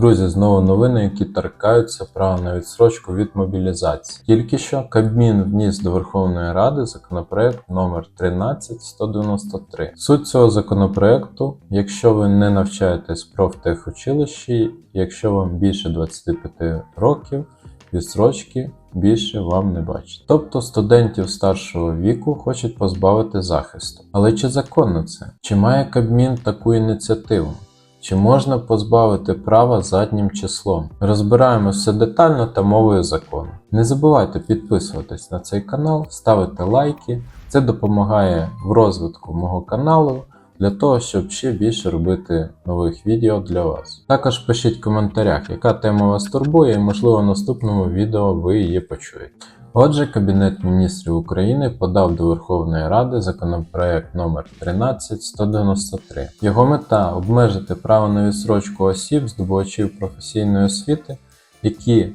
Друзі, знову новини, які торкаються права на відсрочку від мобілізації. Тільки що Кабмін вніс до Верховної Ради законопроект номер 13193. Суть цього законопроекту, якщо ви не навчаєтесь профтехучилищі, якщо вам більше 25 років, відсрочки більше вам не бачить. Тобто студентів старшого віку хочуть позбавити захисту. Але чи законно це? Чи має Кабмін таку ініціативу? Чи можна позбавити права заднім числом? Розбираємо все детально та мовою закону. Не забувайте підписуватись на цей канал, ставити лайки. Це допомагає в розвитку мого каналу для того, щоб ще більше робити нових відео для вас. Також пишіть в коментарях, яка тема вас турбує, і можливо в наступному відео ви її почуєте. Отже, Кабінет міністрів України подав до Верховної Ради законопроект номер 13193. Його мета обмежити право на відсрочку осіб, здобувачів професійної освіти, які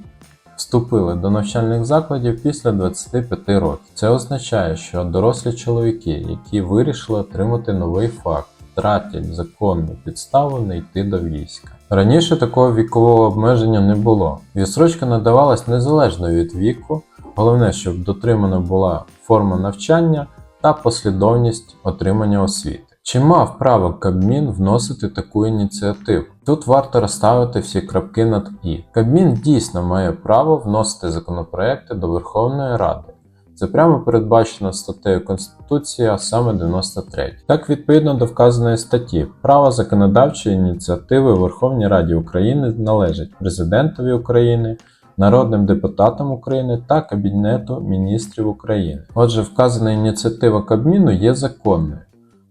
вступили до навчальних закладів після 25 років. Це означає, що дорослі чоловіки, які вирішили отримати новий факт, втратять законну підставу не йти до війська. Раніше такого вікового обмеження не було. Відсрочка надавалась незалежно від віку. Головне, щоб дотримана була форма навчання та послідовність отримання освіти. Чи мав право Кабмін вносити таку ініціативу? Тут варто розставити всі крапки над і. Кабмін дійсно має право вносити законопроекти до Верховної Ради. Це прямо передбачено статтею Конституції, саме 93. Так, відповідно до вказаної статті, право законодавчої ініціативи Верховній Раді України належить президентові України, народним депутатам України та Кабінету міністрів України. Отже, вказана ініціатива Кабміну є законною.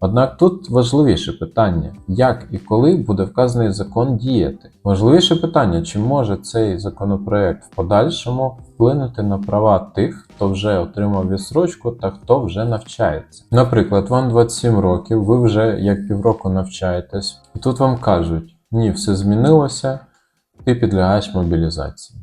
Однак тут важливіше питання, як і коли буде вказаний закон діяти. Важливіше питання, чи може цей законопроект в подальшому вплинути на права тих, хто вже отримав відсрочку та хто вже навчається. Наприклад, вам 27 років, ви вже як півроку навчаєтесь, і тут вам кажуть, ні, все змінилося, ти підлягаєш мобілізації.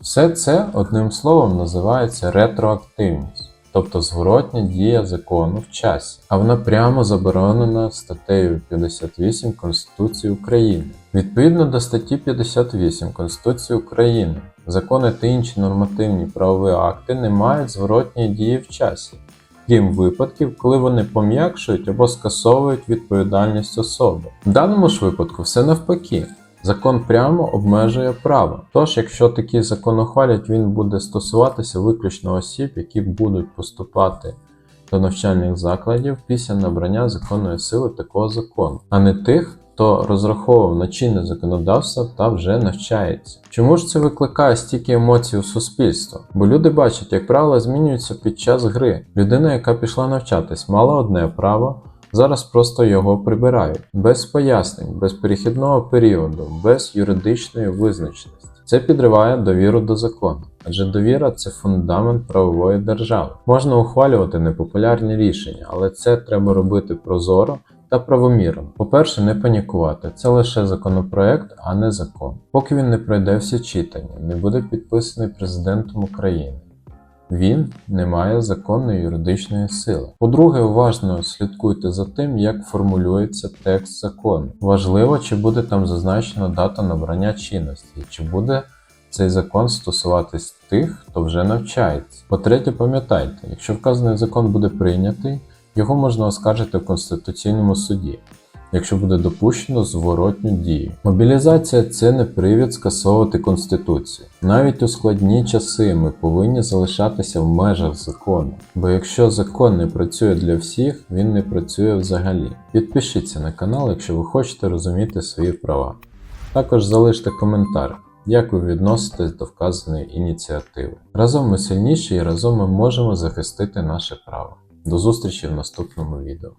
Все це одним словом називається ретроактивність тобто зворотня дія закону в часі, а вона прямо заборонена статтею 58 Конституції України. Відповідно до статті 58 Конституції України, закони та інші нормативні правові акти не мають зворотньої дії в часі, крім випадків, коли вони пом'якшують або скасовують відповідальність особи. В даному ж випадку все навпаки. Закон прямо обмежує право. Тож, якщо такий закон ухвалять, він буде стосуватися виключно осіб, які будуть поступати до навчальних закладів після набрання законної сили такого закону, а не тих, хто розраховував на чинне законодавство та вже навчається. Чому ж це викликає стільки емоцій у суспільство? Бо люди бачать, як правила змінюються під час гри. Людина, яка пішла навчатись, мала одне право. Зараз просто його прибирають без пояснень, без перехідного періоду, без юридичної визначеності. Це підриває довіру до закону, адже довіра це фундамент правової держави. Можна ухвалювати непопулярні рішення, але це треба робити прозоро та правомірно. По-перше, не панікувати. Це лише законопроект, а не закон. Поки він не пройде всі читання, не буде підписаний президентом України він не має законної юридичної сили. По-друге, уважно слідкуйте за тим, як формулюється текст закону. Важливо, чи буде там зазначена дата набрання чинності, чи буде цей закон стосуватись тих, хто вже навчається. По-третє, пам'ятайте, якщо вказаний закон буде прийнятий, його можна оскаржити в Конституційному суді якщо буде допущено зворотню дію. Мобілізація це не привід скасовувати Конституцію. Навіть у складні часи ми повинні залишатися в межах закону. Бо якщо закон не працює для всіх, він не працює взагалі. Підпишіться на канал, якщо ви хочете розуміти свої права. Також залиште коментар. Як ви відноситесь до вказаної ініціативи? Разом ми сильніші і разом ми можемо захистити наше право. До зустрічі в наступному відео.